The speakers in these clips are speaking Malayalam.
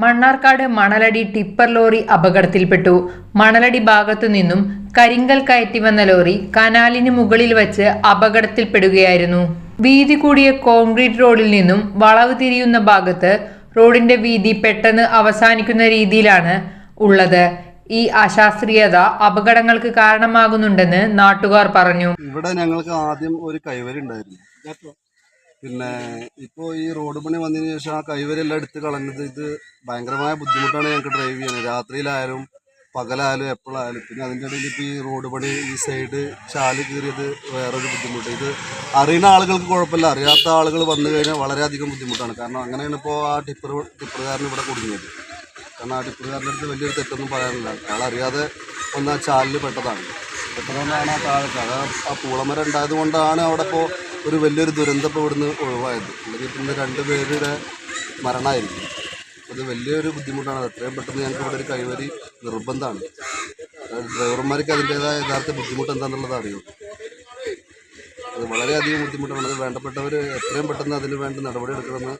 മണ്ണാർക്കാട് മണലടി ടിപ്പർ ലോറി അപകടത്തിൽപ്പെട്ടു. മണലടി ഭാഗത്തു നിന്നും കരിങ്കൽ കയറ്റി വന്ന ലോറി കനാലിന് മുകളിൽ വച്ച് അപകടത്തിൽപ്പെടുകയായിരുന്നു. വീതി കൂടിയ കോൺക്രീറ്റ് റോഡിൽ നിന്നും വളവ് തിരിയുന്ന ഭാഗത്ത് റോഡിന്റെ വീതി പെട്ടെന്ന് അവസാനിക്കുന്ന രീതിയിലാണ് ഉള്ളത്. ഈ അശാസ്ത്രീയത അപകടങ്ങൾക്ക് കാരണമാകുന്നുണ്ടെന്ന് നാട്ടുകാർ പറഞ്ഞു. ഇവിടെ ഞങ്ങൾക്ക് ആദ്യം ഒരു കൈവരി ഉണ്ടായിരുന്നു. പിന്നെ ഇപ്പോൾ ഈ റോഡ് പണി വന്നതിന് ശേഷം ആ കൈവരെല്ലാം എടുത്ത് കളഞ്ഞത് ഇത് ഭയങ്കരമായ ബുദ്ധിമുട്ടാണ് ഞങ്ങൾക്ക് ഡ്രൈവ് ചെയ്യുന്നത് രാത്രിയിലായാലും പകലായാലും എപ്പോഴായാലും. പിന്നെ അതിന്റെ ഇടയിൽ ഇപ്പോൾ ഈ റോഡ് പണി ഈ സൈഡ് ചാൽ കീറിയത് വേറൊരു ബുദ്ധിമുട്ട്. ഇത് അറിയുന്ന ആളുകൾക്ക് കുഴപ്പമില്ല. അറിയാത്ത ആളുകൾ വന്നു കഴിഞ്ഞാൽ വളരെയധികം ബുദ്ധിമുട്ടാണ്. കാരണം അങ്ങനെയാണ് ഇപ്പോൾ ആ ടിപ്പർ ടിപ്പറുകാരൻ ഇവിടെ കുടുങ്ങിയത്. കാരണം ആ ടിപ്പറുകാരന്റെ അടുത്ത് വലിയൊരു തെറ്റൊന്നും പറയാനില്ല. ആളറിയാതെ വന്ന ആ ചാലിൽ പെട്ടതാണ്. പെട്ടതുകൊണ്ടാണ് ആ താഴെ ആ പൂളമരം ഉണ്ടായത് കൊണ്ടാണ് അവിടെ ഇപ്പോൾ ഒരു വലിയൊരു ദുരന്തം ഇപ്പോൾ ഇവിടുന്ന് ഒഴിവായത്. അല്ലെങ്കിൽ പിന്നെ രണ്ട് പേരുടെ മരണമായിരിക്കും. അത് വലിയൊരു ബുദ്ധിമുട്ടാണ്. എത്രയും പെട്ടെന്ന് ഞങ്ങൾക്ക് ഇവിടെ ഒരു കൈവരി നിർബന്ധമാണ്. ഡ്രൈവർമാർക്ക് അതിന്റേതായ യഥാർത്ഥ ബുദ്ധിമുട്ട് എന്താണെന്നുള്ളത് അറിയും. അത് വളരെയധികം ബുദ്ധിമുട്ടാണ്. അത് വേണ്ടപ്പെട്ടവർ എത്രയും പെട്ടെന്ന് അതിന് വേണ്ട നടപടി എടുക്കണമെന്ന്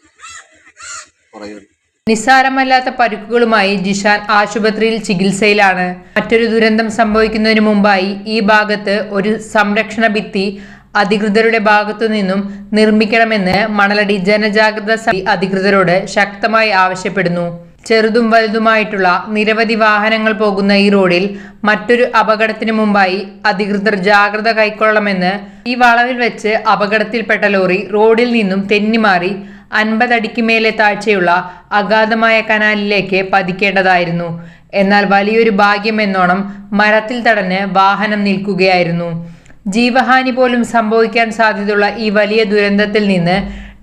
പറയുന്നു നിസ്സാരമല്ലാത്ത പരുക്കുകളുമായി ജിഷാൻ ആശുപത്രിയിൽ ചികിത്സയിലാണ്. മറ്റൊരു ദുരന്തം സംഭവിക്കുന്നതിന് മുമ്പായി ഈ ഭാഗത്ത് ഒരു സംരക്ഷണ ഭിത്തി അധികൃതരുടെ ഭാഗത്തു നിന്നും നിർമ്മിക്കണമെന്ന് മണലടി ജനജാഗ്രത സമിതി അധികൃതരോട് ശക്തമായി ആവശ്യപ്പെടുന്നു. ചെറുതും വലുതുമായിട്ടുള്ള നിരവധി വാഹനങ്ങൾ പോകുന്ന ഈ റോഡിൽ മറ്റൊരു അപകടത്തിന് മുമ്പായി അധികൃതർ ജാഗ്രത കൈക്കൊള്ളണമെന്ന് ഈ വളവിൽ വെച്ച് അപകടത്തിൽപ്പെട്ട ലോറി റോഡിൽ നിന്നും തെന്നിമാറി അൻപതടിക്ക് മേലെ താഴ്ചയുള്ള അഗാധമായ കനാലിലേക്ക് പതിക്കേണ്ടതായിരുന്നു. എന്നാൽ വലിയൊരു ഭാഗ്യമെന്നോണം മരത്തിൽ തടഞ്ഞ് വാഹനം നിൽക്കുകയായിരുന്നു. ജീവഹാനി പോലും സംഭവിക്കാൻ സാധ്യതയുള്ള ഈ വലിയ ദുരന്തത്തിൽ നിന്ന്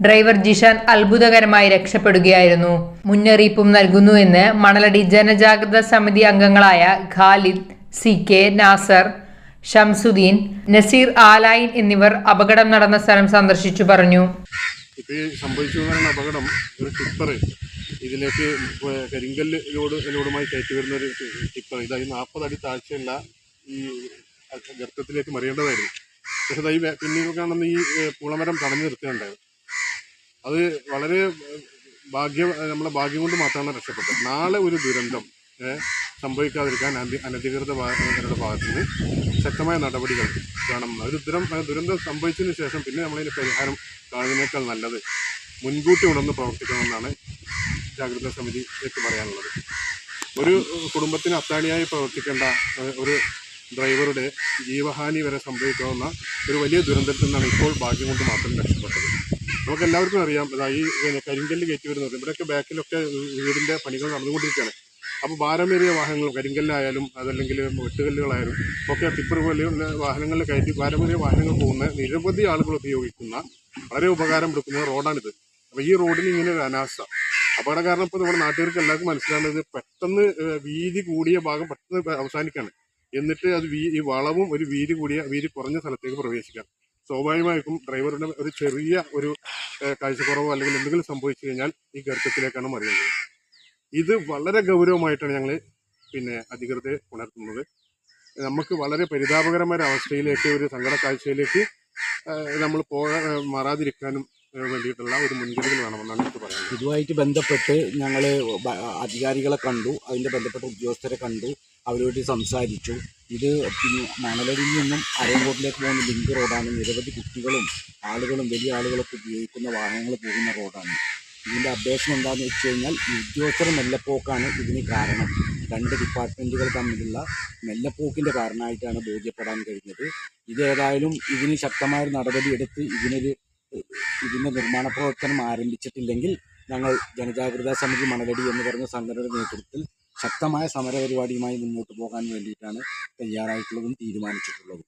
ഡ്രൈവർ ജിഷാൻ അത്ഭുതകരമായി രക്ഷപ്പെടുകയായിരുന്നു. മുന്നറിയിപ്പും നൽകുന്നുവെന്ന് മണലടി ജനജാഗ്രത സമിതി അംഗങ്ങളായ ഖാലിദ് സി കെ നാസർ ഷംസുദ്ദീൻ നസീർ ആലായിൻ എന്നിവർ അപകടം നടന്ന സ്ഥലം സന്ദർശിച്ചു പറഞ്ഞു. അപകടം ഒരു ഇതിലേക്ക് കരിങ്കല്ല് കയറ്റി വരുന്ന ഒരു ടിപ്പർ ഇതായി നാൽപ്പത് അടി താഴ്ചയുള്ള ഈ ഗർത്തത്തിലേക്ക് മറിയേണ്ടതായിരുന്നു. പക്ഷെ ഈ പിന്നീട് കാണുന്ന ഈ പൂളമരം തടഞ്ഞു നിർത്തുകയുണ്ടായത് അത് വളരെ ഭാഗ്യം നമ്മളെ ഭാഗ്യം കൊണ്ട് മാത്രമാണ് രക്ഷപ്പെട്ടത്. നാളെ ഒരു ദുരന്തം സംഭവിക്കാതിരിക്കാൻ അനധി- അനധികൃത ഭാഗത്തു നിന്ന് ശക്തമായ നടപടികൾ വേണം. ഒരു ദുരം ദുരന്തം സംഭവിച്ചതിന് ശേഷം പിന്നെ നമ്മളതിന് പരിഹാരം കാണുന്നതിനേക്കാൾ നല്ലത് മുൻകൂട്ടി ഉണർന്ന് പ്രവർത്തിക്കണമെന്നാണ് ജാഗ്രതാ സമിതിക്ക് പറയാനുള്ളത്. ഒരു കുടുംബത്തിന് അത്താണിയായി പ്രവർത്തിക്കേണ്ട ഒരു ഡ്രൈവറുടെ ജീവഹാനി വരെ സംഭവിക്കാവുന്ന ഒരു വലിയ ദുരന്തത്തിൽ നിന്നാണ് ഇപ്പോൾ ഭാഗ്യം കൊണ്ട് മാത്രം രക്ഷപ്പെട്ടത്. നമുക്ക് എല്ലാവർക്കും അറിയാം ഇതാ ഈ പിന്നെ കരിങ്കല്ല് കയറ്റി വരുന്നത് ഇവിടെയൊക്കെ ബാക്കിലൊക്കെ വീടിന്റെ പണികൾ നടന്നുകൊണ്ടിരിക്കുകയാണ്. അപ്പോൾ ഭാരമേറിയ വാഹനങ്ങൾ കരിങ്കല്ലായാലും അതല്ലെങ്കിൽ വെട്ടുകല്ലുകളായാലും ഒക്കെ ടിപ്പർ പോലെയുള്ള വാഹനങ്ങളിൽ കയറ്റി ഭാരമേറിയ വാഹനങ്ങൾ പോകുന്ന നിരവധി ആളുകൾ ഉപയോഗിക്കുന്ന വളരെ ഉപകാരം കൊടുക്കുന്ന റോഡാണിത്. അപ്പോൾ ഈ റോഡിന് ഇങ്ങനെ ഒരു അനാസ്ഥ. അപകട കാരണം ഇപ്പോൾ നമ്മുടെ നാട്ടുകാർക്ക് എല്ലാവർക്കും മനസ്സിലാകുന്നത് പെട്ടെന്ന് വീതി കൂടിയ ഭാഗം പെട്ടെന്ന് അവസാനിക്കാണ് എന്നിട്ട് അത് വീ ഈ വളവും ഒരു വീതി കൂടിയ വീതി കുറഞ്ഞ സ്ഥലത്തേക്ക് പ്രവേശിക്കാം. സ്വാഭാവികമായിട്ടും ഡ്രൈവറുടെ ഒരു ചെറിയ ഒരു കാഴ്ചക്കുറവോ അല്ലെങ്കിൽ എന്തെങ്കിലും സംഭവിച്ചു കഴിഞ്ഞാൽ ഈ ഗർത്തത്തിലേക്കാണ് മറിയുന്നത്. ഇത് വളരെ ഗൗരവമായിട്ടാണ് ഞങ്ങൾ പിന്നെ അധികൃതരെ ഉണർത്തുന്നത്. നമുക്ക് വളരെ പരിതാപകരമായ ഒരു അവസ്ഥയിലേക്ക് ഒരു സങ്കട കാഴ്ചയിലേക്ക് നമ്മൾ പോകാൻ മാറാതിരിക്കാനും വേണ്ടിയിട്ടുള്ള ഒരു മുൻകരുതൽ വേണമെന്നാണ് എനിക്ക് പറയുന്നത് ഇതുമായിട്ട് ബന്ധപ്പെട്ട് ഞങ്ങൾ അധികാരികളെ കണ്ടു അതിന്റെ ബന്ധപ്പെട്ട ഉദ്യോഗസ്ഥരെ കണ്ടു അവരോട് സംസാരിച്ചു. ഇത് പിന്നെ മണലടിയിൽ നിന്നും അരയങ്കോട്ടിലേക്ക് പോകുന്ന ലിങ്ക് റോഡാണ്. നിരവധി കുട്ടികളും ആളുകളും വലിയ ആളുകളൊക്കെ ഉപയോഗിക്കുന്ന വാഹനങ്ങൾ പോകുന്ന റോഡാണ്. ഇതിന്റെ അപ്ഡേഷൻ എന്താണെന്ന് വെച്ച് കഴിഞ്ഞാൽ ഉദ്യോഗസ്ഥർ മെല്ലപ്പോക്കാണ് ഇതിന് കാരണം. രണ്ട് ഡിപ്പാർട്ട്മെന്റുകൾ തമ്മിലുള്ള മെല്ലപ്പോക്കിന്റെ കാരണമായിട്ടാണ് ബോധ്യപ്പെടാൻ കഴിഞ്ഞത്. ഇതേതായാലും ഇതിന് ശക്തമായ നടപടിയെടുത്ത് ഇതിനൊരു ഇതിന്റെ നിർമ്മാണ പ്രവർത്തനം ആരംഭിച്ചിട്ടില്ലെങ്കിൽ ഞങ്ങൾ ജനജാഗ്രതാ സമിതി മണലടി എന്ന് പറഞ്ഞ സംഘടനയുടെ നേതൃത്വത്തിൽ ശക്തമായ സമരപരിപാടിയുമായി മുന്നോട്ട് പോകാൻ വേണ്ടിയിട്ടാണ് തയ്യാറായിട്ടുള്ളതും തീരുമാനിച്ചിട്ടുള്ളതും.